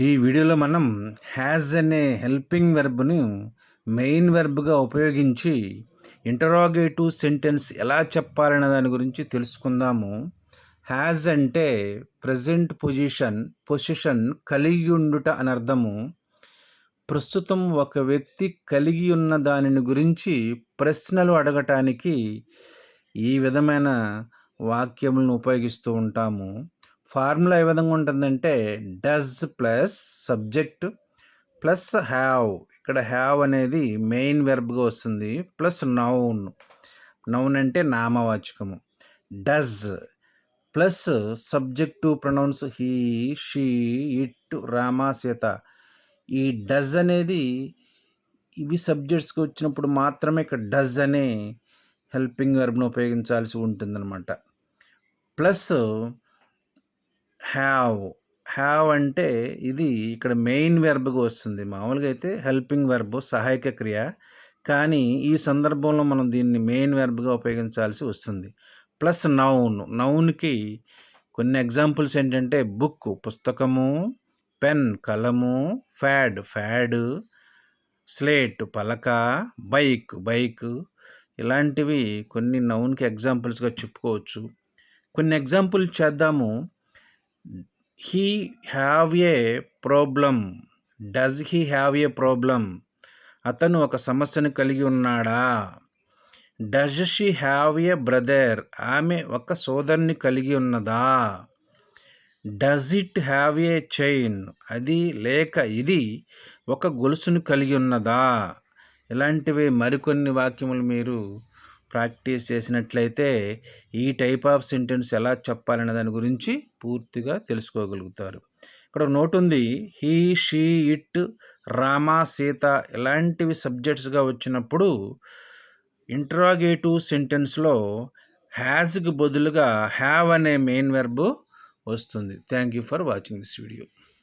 ఈ వీడియోలో మనం హ్యాజ్ అనే హెల్పింగ్ వెర్బ్ను మెయిన్ వెర్బ్గా ఉపయోగించి ఇంటరాగేటివ్ సెంటెన్స్ ఎలా చెప్పాలనే దాని గురించి తెలుసుకుందాము. హ్యాజ్ అంటే ప్రజెంట్ పొజిషన్ పొజిషన్ కలిగి ఉండుట అని అర్థము. ప్రస్తుతం ఒక వ్యక్తి కలిగి ఉన్న దానిని గురించి ప్రశ్నలు అడగటానికి ఈ విధమైన వాక్యములను ఉపయోగిస్తూ ఉంటాము. ఫార్ములా ఏ విధంగా ఉంటుందంటే does plus subject plus have ఇక్కడ హ్యావ్ అనేది మెయిన్ వెర్బ్గా వస్తుంది ప్లస్ నౌన్ నౌన్ అంటే నామవాచకము. Does plus subject pronouns he she it Rama Sita ఈ డజ్ అనేది ఇవి సబ్జెక్ట్స్కి వచ్చినప్పుడు మాత్రమే ఇక్కడ డజ్ అనే హెల్పింగ్ వెర్బ్ను ఉపయోగించాల్సి ఉంటుందన్నమాట. ప్లస్ హ్యావ్ హ్యావ్ అంటే ఇది ఇక్కడ మెయిన్ వెర్బ్గా వస్తుంది. మామూలుగా అయితే హెల్పింగ్ వెర్బ్ సహాయక క్రియ. కానీ ఈ సందర్భంలో మనం దీన్ని మెయిన్ వెర్బ్గా ఉపయోగించాల్సి వస్తుంది. ప్లస్ నౌన్ నౌన్కి కొన్ని ఎగ్జాంపుల్స్ ఏంటంటే బుక్ పుస్తకము పెన్ కలము ఫ్యాడ్ ఫ్యాడ్ స్లేట్ పలక బైక్ బైక్. ఇలాంటివి కొన్ని నౌన్కి ఎగ్జాంపుల్స్గా చెప్పుకోవచ్చు. కొన్ని ఎగ్జాంపుల్ చేద్దాము. He have a problem does he have a problem అతను ఒక సమస్యను కలిగి ఉన్నాడా? Does she have a brother ఆమె ఒక సోదరుని కలిగి ఉన్నదా? Does it have a chain అది లేక ఇది ఒక గొలుసును కలిగి ఉన్నదా? ఇలాంటివి మరికొన్ని వాక్యములు మీరు ప్రాక్టీస్ చేసినట్లయితే ఈ టైప్ ఆఫ్ సెంటెన్స్ ఎలా చెప్పాలనే దాని గురించి పూర్తిగా తెలుసుకోగలుగుతారు. ఇక్కడ నోట్ ఉంది. He she it Rama Sita ఇలాంటివి సబ్జెక్ట్స్గా వచ్చినప్పుడు ఇంట్రాగేటివ్ సెంటెన్స్లో హ్యాజ్కి బదులుగా హ్యావ్ అనే మెయిన్ వెర్బ్ వస్తుంది. Thank you for watching this video